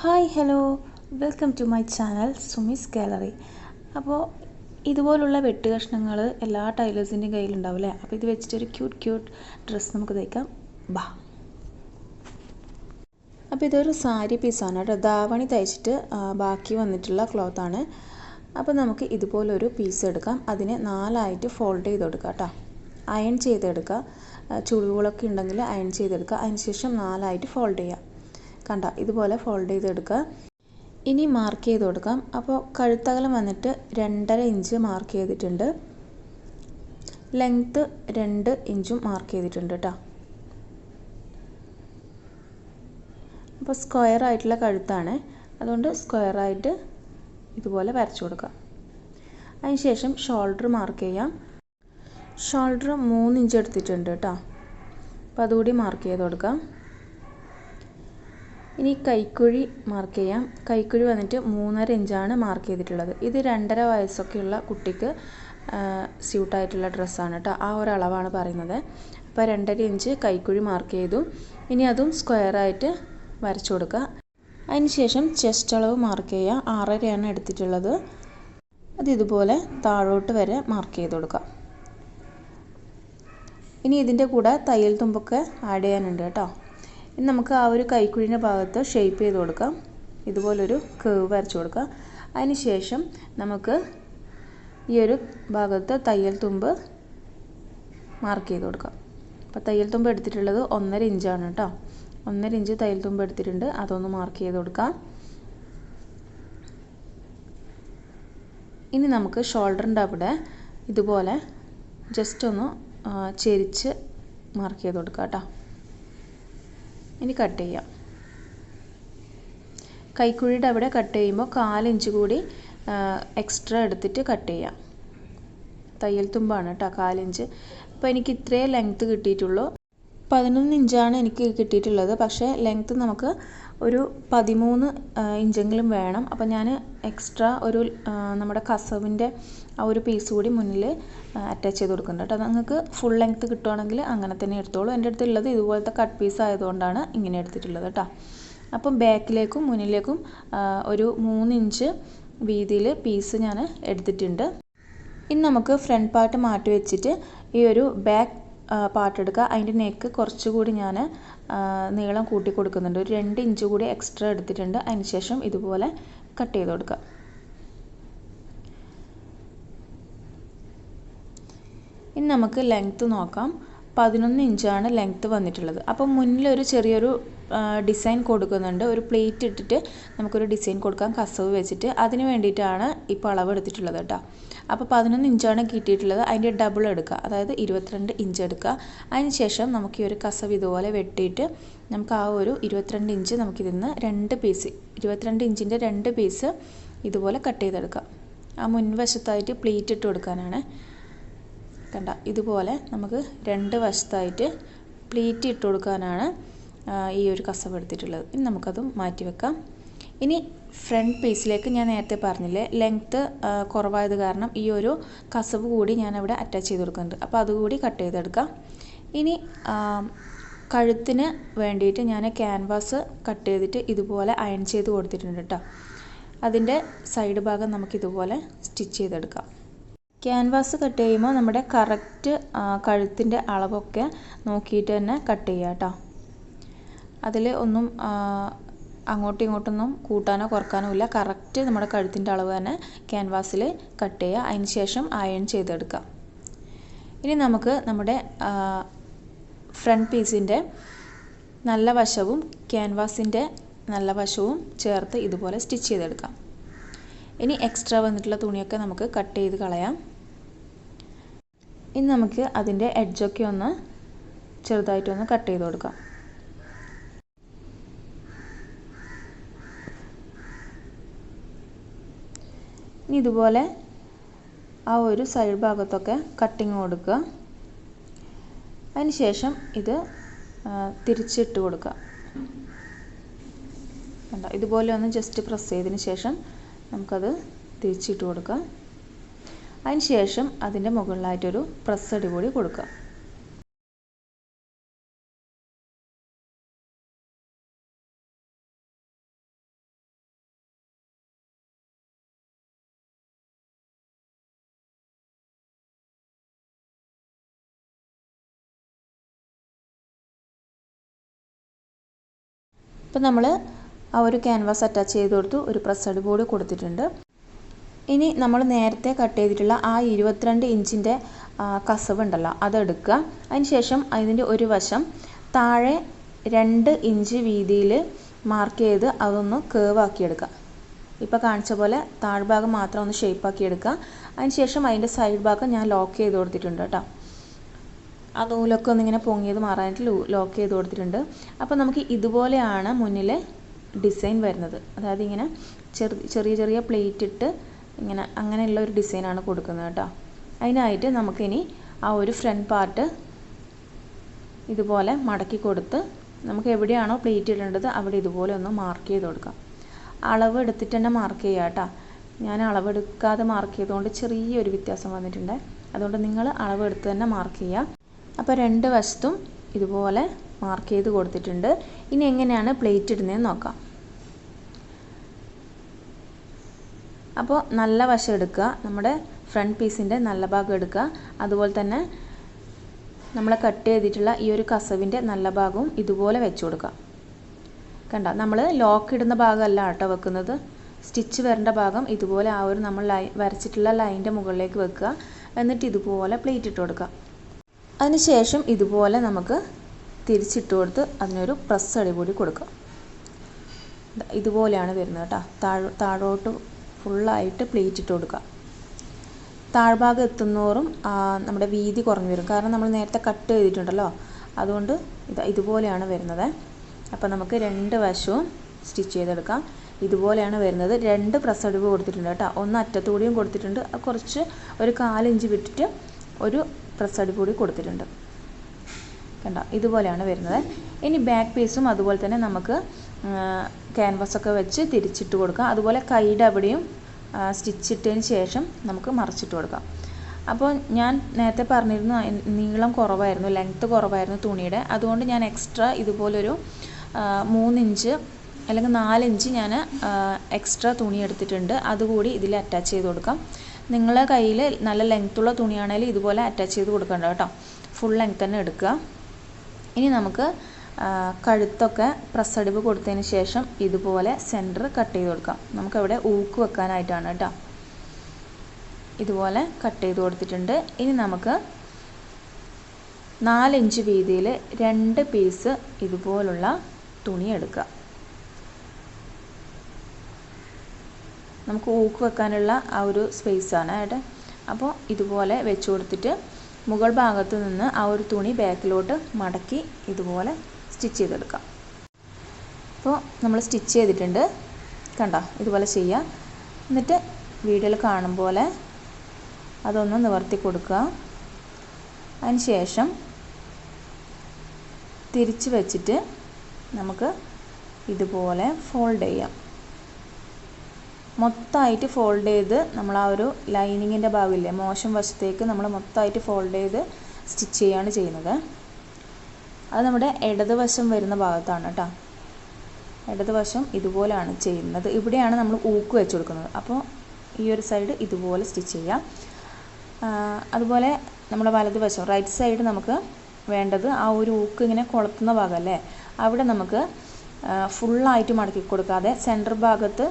Hi hello welcome to my channel Sumi's gallery അപ്പോൾ ഇതുപോലുള്ള വെട്ട് കഷ്ണങ്ങൾ എല്ലാ ടൈലേഴ്സിന്റെയും കയ്യിലുണ്ടാവും അല്ലേ അപ്പോൾ ഇത് വെച്ചിട്ടൊരു ക്യൂട്ട് ക്യൂട്ട് ഡ്രസ്സ് നമുക്ക് തയ്ക്കാം. ബാ. അപ്പോൾ ഇതൊരു സാരി പീസാണ് കേട്ടോ. ദാവണി തയ്ച്ചിട്ട് ബാക്കി വന്നിട്ടുള്ള ക്ലോത്താണ് അപ്പോൾ നമുക്ക് ഇതുപോലൊരു പീസ് എടുക്കാം. അതിനെ നാലായിട്ട് ഫോൾഡ് ചെയ്ത് കൊടുക്കാം കേട്ടോ അയൺ ചെയ്തെടുക്കുക ചുളിവുകളൊക്കെ ഉണ്ടെങ്കിൽ അയൺ ചെയ്തെടുക്കുക അതിനുശേഷം നാലായിട്ട് ഫോൾഡ് ചെയ്യുക കണ്ട ഇതുപോലെ ഫോൾഡ് ചെയ്തെടുക്കുക. ഇനി മാർക്ക് ചെയ്ത് കൊടുക്കാം. അപ്പോൾ കഴുത്തകലം വന്നിട്ട് രണ്ടര ഇഞ്ച് മാർക്ക് ചെയ്തിട്ടുണ്ട്. ലെങ്ത്ത് രണ്ട് ഇഞ്ചും മാർക്ക് ചെയ്തിട്ടുണ്ട് കേട്ടോ അപ്പോൾ സ്ക്വയർ ആയിട്ടുള്ള കഴുത്താണ്. അതുകൊണ്ട് സ്ക്വയർ ആയിട്ട് ഇതുപോലെ വരച്ചു കൊടുക്കുക അതിനുശേഷം ഷോൾഡർ മാർക്ക് ചെയ്യാം. ഷോൾഡർ മൂന്ന് ഇഞ്ച് എടുത്തിട്ടുണ്ട് കേട്ടോ അപ്പോൾ അതുകൂടി മാർക്ക് ചെയ്ത് കൊടുക്കാം. ഇനി കൈക്കുഴി മാർക്ക് ചെയ്യാം. കൈക്കുഴി വന്നിട്ട് മൂന്നര ഇഞ്ചാണ് മാർക്ക് ചെയ്തിട്ടുള്ളത്. ഇത് രണ്ടര വയസ്സൊക്കെയുള്ള കുട്ടിക്ക് സ്യൂട്ടായിട്ടുള്ള ഡ്രസ്സാണ് കേട്ടോ ആ ഒരു അളവാണ് പറയുന്നത്. അപ്പോൾ രണ്ടര ഇഞ്ച് കൈക്കുഴി മാർക്ക് ചെയ്തു. ഇനി അതും സ്ക്വയറായിട്ട് വരച്ചു കൊടുക്കുക. അതിനുശേഷം ചെസ്റ്റ് അളവ് മാർക്ക് ചെയ്യുക. ആറരയാണ് എടുത്തിട്ടുള്ളത്. അത് ഇതുപോലെ താഴോട്ട് വരെ മാർക്ക് ചെയ്ത് കൊടുക്കുക. ഇനി ഇതിന്റെ കൂടെ തയ്യൽ തുമ്പൊക്കെ ആഡ് ചെയ്യാനുണ്ട് കേട്ടോ ഇനി നമുക്ക് ആ ഒരു കൈക്കുഴിന്റെ ഭാഗത്ത് ഷേപ്പ് ചെയ്ത് കൊടുക്കാം. ഇതുപോലൊരു കേവ് വരച്ചു കൊടുക്കാം. അതിനുശേഷം നമുക്ക് ഈ ഒരു ഭാഗത്ത് തയ്യൽ തുമ്പ് മാർക്ക് ചെയ്ത് കൊടുക്കാം. അപ്പോൾ തയ്യൽ തുമ്പ് എടുത്തിട്ടുള്ളത് ഒന്നര ഇഞ്ചാണ് കേട്ടോ. ഒന്നര ഇഞ്ച് തയ്യൽ തുമ്പ് എടുത്തിട്ടുണ്ട്. അതൊന്ന് മാർക്ക് ചെയ്ത് കൊടുക്കാം. ഇനി നമുക്ക് ഷോൾഡറിന്റെ അവിടെ ഇതുപോലെ ജസ്റ്റ് ഒന്ന് ചെരിച്ച് മാർക്ക് ചെയ്ത് കൊടുക്കാം കേട്ടോ. ഇനി കട്ട് ചെയ്യാം. കൈക്കുഴിയുടെ അവിടെ കട്ട് ചെയ്യുമ്പോൾ കാലിഞ്ച് കൂടി എക്സ്ട്രാ എടുത്തിട്ട് കട്ട് ചെയ്യാം. തയ്യൽ തുമ്പാണ് കേട്ടോ കാലിഞ്ച് അപ്പോൾ എനിക്ക് ഇത്രയേ ലെങ്ത്ത് കിട്ടിയിട്ടുള്ളൂ. പതിനൊന്ന് ഇഞ്ചാണ് എനിക്ക് കിട്ടിയിട്ടുള്ളത്. പക്ഷേ ലെങ്ത്ത് നമുക്ക് ഒരു പതിമൂന്ന് ഇഞ്ചെങ്കിലും വേണം. അപ്പോൾ ഞാൻ എക്സ്ട്രാ ഒരു നമ്മുടെ കസവിന്റെ ആ ഒരു പീസ് കൂടി മുന്നിൽ അറ്റാച്ച് ചെയ്ത് കൊടുക്കുന്നുണ്ട് കേട്ടോ. നിങ്ങൾക്ക് ഫുൾ ലെങ്ത്ത് കിട്ടുവാണെങ്കിൽ അങ്ങനെ തന്നെ എടുത്തോളൂ. എന്റെ അടുത്തുള്ളത് ഇതുപോലത്തെ കട്ട് പീസ് ആയതുകൊണ്ടാണ് ഇങ്ങനെ എടുത്തിട്ടുള്ളത് കേട്ടോ. അപ്പം ബാക്കിലേക്കും മുന്നിലേക്കും ഒരു മൂന്നിഞ്ച് വീതിയിൽ പീസ് ഞാൻ എടുത്തിട്ടുണ്ട്. ഇനി നമുക്ക് ഫ്രണ്ട് പാർട്ട് മാറ്റി വെച്ചിട്ട് ഈ ഒരു ബാക്ക് പാർട്ട് എടുക്കുക. അതിന്റെ നെക്ക് കുറച്ചുകൂടി ഞാൻ നീളം കൂട്ടി കൊടുക്കുന്നുണ്ട്. ഒരു രണ്ട് ഇഞ്ച് കൂടി എക്സ്ട്രാ എടുത്തിട്ടുണ്ട്. അതിന് ശേഷം ഇതുപോലെ കട്ട് ചെയ്ത് കൊടുക്കുക. ഇനി നമുക്ക് ലെങ്ത്ത് നോക്കാം. പതിനൊന്ന് ഇഞ്ചാണ് ലെങ്ത്ത് വന്നിട്ടുള്ളത്. അപ്പം മുന്നിലൊരു ചെറിയൊരു ഡിസൈൻ കൊടുക്കുന്നുണ്ട്. ഒരു പ്ലേറ്റ് ഇട്ടിട്ട് നമുക്കൊരു ഡിസൈൻ കൊടുക്കാം. കസവ് വെച്ചിട്ട്. അതിന് വേണ്ടിയിട്ടാണ് ഇപ്പോൾ അളവ് എടുത്തിട്ടുള്ളത് കേട്ടോ അപ്പോൾ പതിനൊന്ന് ഇഞ്ചാണ് കിട്ടിയിട്ടുള്ളത്. അതിന്റെ ഡബിൾ എടുക്കുക. അതായത് ഇരുപത്തിരണ്ട് ഇഞ്ച് എടുക്കുക. അതിന് ശേഷം നമുക്ക് ഈ ഒരു കസവ് ഇതുപോലെ വെട്ടിയിട്ട് നമുക്ക് ആ ഒരു ഇരുപത്തിരണ്ട് ഇഞ്ച് നമുക്കിതിൽ നിന്ന് രണ്ട് പീസ് ഇരുപത്തിരണ്ട് ഇഞ്ചിന്റെ രണ്ട് പീസ് ഇതുപോലെ കട്ട് ചെയ്തെടുക്കാം. ആ മുൻവശത്തായിട്ട് പ്ലേറ്റ് ഇട്ട് കൊടുക്കാനാണ്. കണ്ട ഇതുപോലെ നമുക്ക് രണ്ട് വശത്തായിട്ട് പ്ലീറ്റ് ഇട്ട് കൊടുക്കാനാണ് ഈ ഒരു കസവ് എടുത്തിട്ടുള്ളത്. ഇനി നമുക്കതും മാറ്റി വെക്കാം. ഇനി ഫ്രണ്ട് പീസിലേക്ക് ഞാൻ നേരത്തെ പറഞ്ഞില്ലേ ലെങ്ത്ത് കുറവായത് കാരണം ഈ ഒരു കസവ് കൂടി ഞാൻ അവിടെ അറ്റാച്ച് ചെയ്ത് കൊടുക്കുന്നുണ്ട്. അപ്പോൾ അതുകൂടി കട്ട് ചെയ്തെടുക്കാം. ഇനി കഴുത്തിന് വേണ്ടിയിട്ട് ഞാൻ ക്യാൻവാസ് കട്ട് ചെയ്തിട്ട് ഇതുപോലെ അയൺ ചെയ്ത് കൊടുത്തിട്ടുണ്ട് കേട്ടോ അതിന്റെ സൈഡ് ഭാഗം നമുക്കിതുപോലെ സ്റ്റിച്ച് ചെയ്തെടുക്കാം. ക്യാൻവാസ് കട്ട് ചെയ്യുമ്പോൾ നമ്മുടെ കറക്റ്റ് കഴുത്തിന്റെ അളവൊക്കെ നോക്കിയിട്ട് തന്നെ കട്ട് ചെയ്യുക കേട്ടോ അതിൽ ഒന്നും അങ്ങോട്ടും ഇങ്ങോട്ടൊന്നും കൂട്ടാനോ കുറക്കാനോ ഇല്ല. കറക്റ്റ് നമ്മുടെ കഴുത്തിന്റെ അളവ് തന്നെ ക്യാൻവാസിൽ കട്ട് ചെയ്യുക. അതിന് ശേഷം അയൺ ചെയ്തെടുക്കുക. ഇനി നമുക്ക് നമ്മുടെ ഫ്രണ്ട് പീസിന്റെ നല്ല വശവും ക്യാൻവാസിന്റെ നല്ല വശവും ചേർത്ത് ഇതുപോലെ സ്റ്റിച്ച് ചെയ്തെടുക്കാം. ഇനി എക്സ്ട്രാ വന്നിട്ടുള്ള തുണിയൊക്കെ നമുക്ക് കട്ട് ചെയ്ത് കളയാം. ഇനി നമുക്ക് അതിന്റെ എഡ്ജൊക്കെ ഒന്ന് ചെറുതായിട്ടൊന്ന് കട്ട് ചെയ്ത് കൊടുക്കാം. ഇനി ഇതുപോലെ ആ ഒരു സൈഡ് ഭാഗത്തൊക്കെ കട്ടിങ് കൊടുക്കുക. അതിനുശേഷം ഇത് തിരിച്ചിട്ട് കൊടുക്കുക. ഇതുപോലെ ഒന്ന് ജസ്റ്റ് പ്രസ് ചെയ്തതിന് ശേഷം നമുക്കത് തിരിച്ചിട്ട് കൊടുക്കാം. അതിന് ശേഷം അതിന്റെ മുകളിലായിട്ടൊരു പ്രസ്സടി കൂടി കൊടുക്കുക. ഇപ്പം നമ്മൾ ആ ഒരു ക്യാൻവാസ് അറ്റാച്ച് ചെയ്ത് കൊടുത്തു. ഒരു പ്രസ്സഡ് ബോർഡ് കൊടുത്തിട്ടുണ്ട്. ഇനി നമ്മൾ നേരത്തെ കട്ട് ചെയ്തിട്ടുള്ള ആ ഇരുപത്തിരണ്ട് ഇഞ്ചിന്റെ കസവ് ഉണ്ടല്ലോ അതെടുക്കുക. അതിന് ശേഷം അതിന്റെ ഒരു വശം താഴെ രണ്ട് ഇഞ്ച് വീതിയിൽ മാർക്ക് ചെയ്ത് അതൊന്ന് കേവാക്കി ആക്കിയെടുക്കുക ഇപ്പോൾ കാണിച്ച പോലെ താഴ്ഭാഗം മാത്രം ഒന്ന് ഷേപ്പ് ആക്കി എടുക്കുക. അതിന് ശേഷം അതിന്റെ സൈഡ് ഭാഗം ഞാൻ ലോക്ക് ചെയ്ത് കൊടുത്തിട്ടുണ്ട് കേട്ടോ. ആ നൂലൊക്കെ ഒന്നിങ്ങനെ പൊങ്ങിയത് മാറാനായിട്ട് ലോക്ക് ചെയ്ത് കൊടുത്തിട്ടുണ്ട്. അപ്പോൾ നമുക്ക് ഇതുപോലെയാണ് മുന്നിൽ ഡിസൈൻ വരുന്നത്. അതായത് ഇങ്ങനെ ചെറിയ ചെറിയ പ്ലേറ്റ് ഇട്ട് ഇങ്ങനെ അങ്ങനെയുള്ള ഒരു ഡിസൈനാണ് കൊടുക്കുന്നത് കേട്ടോ. അതിനായിട്ട് നമുക്കിനി ആ ഒരു ഫ്രണ്ട് പാർട്ട് ഇതുപോലെ മടക്കി കൊടുത്ത് നമുക്ക് എവിടെയാണോ പ്ലേറ്റ് ഇടേണ്ടത് അവിടെ ഇതുപോലെ ഒന്ന് മാർക്ക് ചെയ്ത് കൊടുക്കാം. അളവ് എടുത്തിട്ട് തന്നെ മാർക്ക് ചെയ്യുക കേട്ടോ. ഞാൻ അളവെടുക്കാതെ മാർക്ക് ചെയ്തുകൊണ്ട് ചെറിയൊരു വ്യത്യാസം വന്നിട്ടുണ്ട്. അതുകൊണ്ട് നിങ്ങൾ അളവെടുത്ത് തന്നെ മാർക്ക് ചെയ്യുക അപ്പോൾ രണ്ട് വശത്തും ഇതുപോലെ മാർക്ക് ചെയ്ത് കൊടുത്തിട്ടുണ്ട്. ഇനി എങ്ങനെയാണ് പ്ലേറ്റ് ഇടുന്നതെന്ന് നോക്കാം. അപ്പോൾ നല്ല വശം എടുക്കുക നമ്മുടെ ഫ്രണ്ട് പീസിന്റെ നല്ല ഭാഗം എടുക്കുക. അതുപോലെ തന്നെ നമ്മൾ കട്ട് ചെയ്തിട്ടുള്ള ഈ ഒരു കസവിന്റെ നല്ല ഭാഗവും ഇതുപോലെ വെച്ച് കൊടുക്കുക. കണ്ട? നമ്മൾ ലോക്ക് ഇടുന്ന ഭാഗമല്ല കേട്ടോ വെക്കുന്നത്. സ്റ്റിച്ച് വരേണ്ട ഭാഗം ഇതുപോലെ ആ ഒരു നമ്മൾ ലൈ വരച്ചിട്ടുള്ള ലൈന്റെ മുകളിലേക്ക് വെക്കുക. എന്നിട്ട് ഇതുപോലെ പ്ലേറ്റ് ഇട്ട് കൊടുക്കുക. അതിനുശേഷം ഇതുപോലെ നമുക്ക് തിരിച്ചിട്ട് കൊടുത്ത് അതിനൊരു പ്രസ് അടിപൊളി കൊടുക്കുക. ഇതുപോലെയാണ് വരുന്നത് കേട്ടോ. താഴോ താഴോട്ട് ഫുള്ളായിട്ട് പ്ലേറ്റ് ഇട്ട് കൊടുക്കുക. താഴ്ഭാഗം എത്തുന്നോറും നമ്മുടെ വീതി കുറഞ്ഞു വരും. കാരണം നമ്മൾ നേരത്തെ കട്ട് ചെയ്തിട്ടുണ്ടല്ലോ. അതുകൊണ്ട് ഇത് ഇതുപോലെയാണ് വരുന്നത്. അപ്പോൾ നമുക്ക് രണ്ട് വശവും സ്റ്റിച്ച് ചെയ്തെടുക്കാം. ഇതുപോലെയാണ് വരുന്നത്. രണ്ട് പ്രസ് അടിവ് കൊടുത്തിട്ടുണ്ട് കേട്ടോ. ഒന്ന് അറ്റത്തുകൂടിയും കൊടുത്തിട്ടുണ്ട്. കുറച്ച് ഒരു കാലിഞ്ച് വിട്ടിട്ട് ഒരു പ്രസ് അടിവ് കൂടി കൊടുത്തിട്ടുണ്ട്. കണ്ടോ? ഇതുപോലെയാണ് വരുന്നത്. ഇനി ബാക്ക് പീസും അതുപോലെ തന്നെ നമുക്ക് ക്യാൻവാസൊക്കെ വെച്ച് തിരിച്ചിട്ട് കൊടുക്കുക അതുപോലെ കൈയുടെ അവിടെയും സ്റ്റിച്ച് ഇട്ടതിന് ശേഷം നമുക്ക് മറിച്ചിട്ട് കൊടുക്കാം. അപ്പോൾ ഞാൻ നേരത്തെ പറഞ്ഞിരുന്നു നീളം കുറവായിരുന്നു ലെങ്ത്ത് കുറവായിരുന്നു തുണിയുടെ. അതുകൊണ്ട് ഞാൻ എക്സ്ട്രാ ഇതുപോലൊരു മൂന്നിഞ്ച് അല്ലെങ്കിൽ നാലിഞ്ച് ഞാൻ എക്സ്ട്രാ തുണി എടുത്തിട്ടുണ്ട്. അതുകൂടി ഇതിൽ അറ്റാച്ച് ചെയ്ത് കൊടുക്കാം. നിങ്ങളെ കയ്യിൽ നല്ല ലെങ്ത്തുള്ള തുണിയാണെങ്കിൽ ഇതുപോലെ അറ്റാച്ച് ചെയ്ത് കൊടുക്കണ്ട കേട്ടോ. ഫുൾ ലെങ്ത് തന്നെ എടുക്കുക. ഇനി നമുക്ക് കഴുത്തൊക്കെ പ്രസ് അടിവ് കൊടുത്തതിന് ശേഷം ഇതുപോലെ സെന്റർ കട്ട് ചെയ്ത് കൊടുക്കാം. നമുക്കവിടെ ഊക്ക് വെക്കാനായിട്ടാണ് കേട്ടോ. ഇതുപോലെ കട്ട് ചെയ്ത് കൊടുത്തിട്ടുണ്ട്. ഇനി നമുക്ക് നാലിഞ്ച് വീതിയിൽ രണ്ട് പീസ് ഇതുപോലുള്ള തുണി എടുക്കുക നമുക്ക് ഊക്ക് വെക്കാനുള്ള ആ ഒരു സ്പേസാണ് കേട്ടോ. അപ്പോൾ ഇതുപോലെ വെച്ച് കൊടുത്തിട്ട് മുകൾ ഭാഗത്ത് നിന്ന് ആ ഒരു തുണി ബാക്കിലോട്ട് മടക്കി ഇതുപോലെ സ്റ്റിച്ച് ചെയ്തെടുക്കാം. അപ്പോൾ നമ്മൾ സ്റ്റിച്ച് ചെയ്തിട്ടുണ്ട്. കണ്ടോ? ഇതുപോലെ ചെയ്യുക എന്നിട്ട് വീഡിയോയിൽ കാണും പോലെ അതൊന്ന് നിവർത്തി കൊടുക്കുക. അതിന് ശേഷം തിരിച്ച് വെച്ചിട്ട് നമുക്ക് ഇതുപോലെ ഫോൾഡ് ചെയ്യാം. മൊത്തമായിട്ട് ഫോൾഡ് ചെയ്ത് നമ്മൾ ആ ഒരു ലൈനിങ്ങിന്റെ ഭാഗമില്ലേ മോശം വശത്തേക്ക് നമ്മൾ മൊത്തമായിട്ട് ഫോൾഡ് ചെയ്ത് സ്റ്റിച്ച് ചെയ്യുകയാണ് ചെയ്യുന്നത്. അത് നമ്മുടെ ഇടതുവശം വരുന്ന ഭാഗത്താണ് കേട്ടോ. ഇടതുവശം ഇതുപോലെയാണ് ചെയ്യുന്നത്. ഇവിടെയാണ് നമ്മൾ ഊക്ക് വെച്ച് കൊടുക്കുന്നത്. അപ്പോൾ ഈ ഒരു സൈഡ് ഇതുപോലെ സ്റ്റിച്ച് ചെയ്യാം. അതുപോലെ നമ്മുടെ വലതുവശം റൈറ്റ് സൈഡ് നമുക്ക് വേണ്ടത് ആ ഒരു ഊക്ക് ഇങ്ങനെ കൊളുത്തുന്ന ഭാഗമല്ലേ അവിടെ നമുക്ക് ഫുള്ളായിട്ട് മടക്കി കൊടുക്കാതെ സെന്റർ ഭാഗത്ത്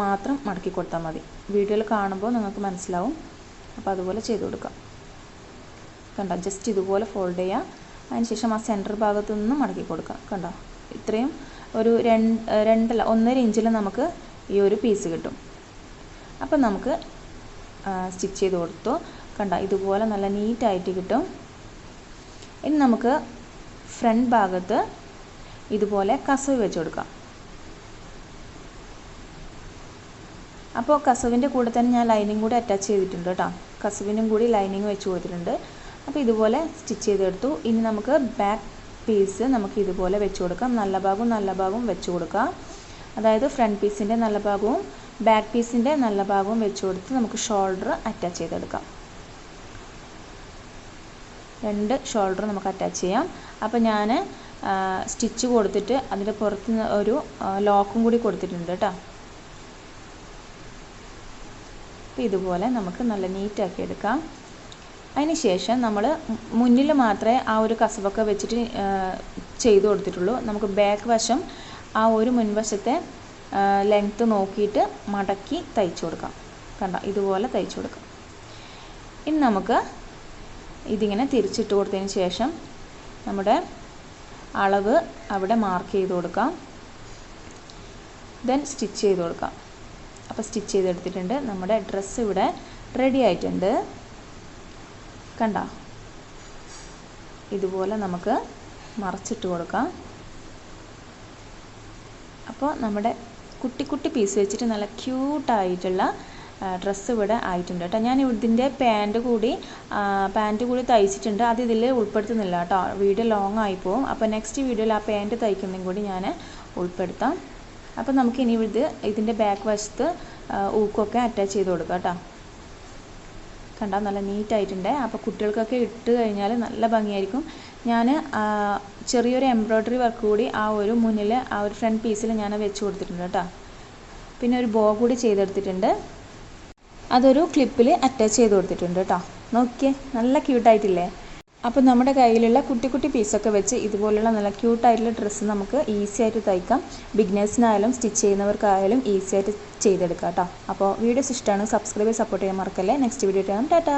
മാത്രം മടക്കി കൊടുത്താൽ മതി. വീഡിയോയിൽ കാണുമ്പോൾ നിങ്ങൾക്ക് മനസ്സിലാവും. അപ്പോൾ അതുപോലെ ചെയ്ത് കൊടുക്കാം. കണ്ടോ? ജസ്റ്റ് ഇതുപോലെ ഫോൾഡ് ചെയ്യുക അതിനുശേഷം ആ സെന്റർ ഭാഗത്തു നിന്ന് മടക്കി കൊടുക്കുക. കണ്ടോ? ഇത്രയും ഒരു രണ്ട് രണ്ടല്ല ഒന്നര ഇഞ്ചിൽ നമുക്ക് ഈ ഒരു പീസ് കിട്ടും. അപ്പം നമുക്ക് സ്റ്റിച്ച് ചെയ്ത് കൊടുത്തു. കണ്ട? ഇതുപോലെ നല്ല നീറ്റായിട്ട് കിട്ടും. ഇനി നമുക്ക് ഫ്രണ്ട് ഭാഗത്ത് ഇതുപോലെ കസവ് വെച്ച് കൊടുക്കാം. അപ്പോൾ കസവിന്റെ കൂടെ തന്നെ ഞാൻ ലൈനിങ് കൂടി അറ്റാച്ച് ചെയ്തിട്ടുണ്ട് കേട്ടോ. കസവിനും കൂടി ലൈനിങ് വെച്ച് കൊടുത്തിട്ടുണ്ട്. അപ്പോൾ ഇതുപോലെ സ്റ്റിച്ച് ചെയ്തെടുത്തു. ഇനി നമുക്ക് ബാക്ക് പീസ് നമുക്ക് ഇതുപോലെ വെച്ച് കൊടുക്കാം. നല്ല ഭാഗവും നല്ല ഭാഗവും വെച്ച് കൊടുക്കാം. അതായത് ഫ്രണ്ട് പീസിന്റെ നല്ല ഭാഗവും ബാക്ക് പീസിന്റെ നല്ല ഭാഗവും വെച്ച് കൊടുത്ത് നമുക്ക് ഷോൾഡർ അറ്റാച്ച് ചെയ്തെടുക്കാം. രണ്ട് ഷോൾഡർ നമുക്ക് അറ്റാച്ച് ചെയ്യാം. അപ്പോൾ ഞാൻ സ്റ്റിച്ച് കൊടുത്തിട്ട് അതിന്റെ പുറത്ത് ഒരു ലോക്കും കൂടി കൊടുത്തിട്ടുണ്ട് കേട്ടോ. അപ്പോൾ ഇതുപോലെ നമുക്ക് നല്ല നീറ്റാക്കി എടുക്കാം. അതിന് ശേഷം നമ്മൾ മുന്നിൽ മാത്രമേ ആ ഒരു കസവൊക്കെ വെച്ചിട്ട് ചെയ്തു കൊടുത്തിട്ടുള്ളൂ. നമുക്ക് ബാക്ക് വശം ആ ഒരു മുൻവശത്തെ ലെങ്ത്ത് നോക്കിയിട്ട് മടക്കി തയ്ച്ചു കൊടുക്കാം. കണ്ട ഇതുപോലെ തയ്ച്ചു കൊടുക്കാം. ഇനി നമുക്ക് ഇതിങ്ങനെ തിരിച്ചിട്ട് കൊടുത്തതിന് ശേഷം നമ്മുടെ അളവ് അവിടെ മാർക്ക് ചെയ്ത് കൊടുക്കാം. ദെൻ സ്റ്റിച്ച് ചെയ്ത് കൊടുക്കാം. അപ്പോൾ സ്റ്റിച്ച് ചെയ്തെടുത്തിട്ടുണ്ട്. നമ്മുടെ ഡ്രസ്സ് ഇവിടെ റെഡി ആയിട്ടുണ്ട്. കണ്ട ഇതുപോലെ നമുക്ക് മറച്ചിട്ട് കൊടുക്കാം. അപ്പോൾ നമ്മുടെ കുട്ടി കുട്ടി പീസ് വെച്ചിട്ട് നല്ല ക്യൂട്ടായിട്ടുള്ള ഡ്രസ്സ് ഇവിടെ ആയിട്ടുണ്ട് കേട്ടോ. ഞാൻ ഇതിന്റെ പാന്റ് കൂടി പാന്റ് കൂടി തയ്ച്ചിട്ടുണ്ട്. അത് ഇതിൽ ഉൾപ്പെടുത്തുന്നില്ല കേട്ടോ. വീഡിയോ ലോങ് ആയി പോകും അപ്പോൾ നെക്സ്റ്റ് വീഡിയോയിൽ ആ പാന്റ് തയ്ക്കുന്നതും കൂടി ഞാൻ ഉൾപ്പെടുത്താം. അപ്പോൾ നമുക്ക് ഇനി ഇത് ഇതിന്റെ ബാക്ക് വശത്ത് ഊക്കൊക്കെ അറ്റാച്ച് ചെയ്ത് കൊടുക്കാം കേട്ടോ. കണ്ടാൽ നല്ല നീറ്റായിട്ടുണ്ട്. അപ്പോൾ കുട്ടികൾക്കൊക്കെ ഇട്ട് കഴിഞ്ഞാൽ നല്ല ഭംഗിയായിരിക്കും. ഞാൻ ചെറിയൊരു എംബ്രോയ്ഡറി വർക്ക് കൂടി ആ ഒരു മുന്നിൽ ആ ഒരു ഫ്രണ്ട് പീസിൽ ഞാൻ വെച്ച് കൊടുത്തിട്ടുണ്ട് കേട്ടോ. പിന്നെ ഒരു ബോ കൂടി ചെയ്തെടുത്തിട്ടുണ്ട്. അതൊരു ക്ലിപ്പിൽ അറ്റാച്ച് ചെയ്ത് കൊടുത്തിട്ടുണ്ട് കേട്ടോ. നോക്കിയേ നല്ല ക്യൂട്ടായിട്ടില്ലേ അപ്പോൾ നമ്മുടെ കയ്യിലുള്ള കുട്ടി കുട്ടി പീസൊക്കെ വെച്ച് ഇതുപോലുള്ള നല്ല ക്യൂട്ടായിട്ടുള്ള ഡ്രസ്സ് നമുക്ക് ഈസി ആയിട്ട് തയ്ക്കാം. ബിഗ്നേഴ്സിനായാലും സ്റ്റിച്ച് ചെയ്യുന്നവർക്കായാലും ഈസി ആയിട്ട് ചെയ്തെടുക്കാം കേട്ടോ അപ്പോൾ വീഡിയോസ് ഇഷ്ടമാണ് സബ്സ്ക്രൈബ് സപ്പോർട്ട് ചെയ്യാൻ മറക്കല്ലേ. നെക്സ്റ്റ് വീഡിയോ കാണാം. ടാറ്റാ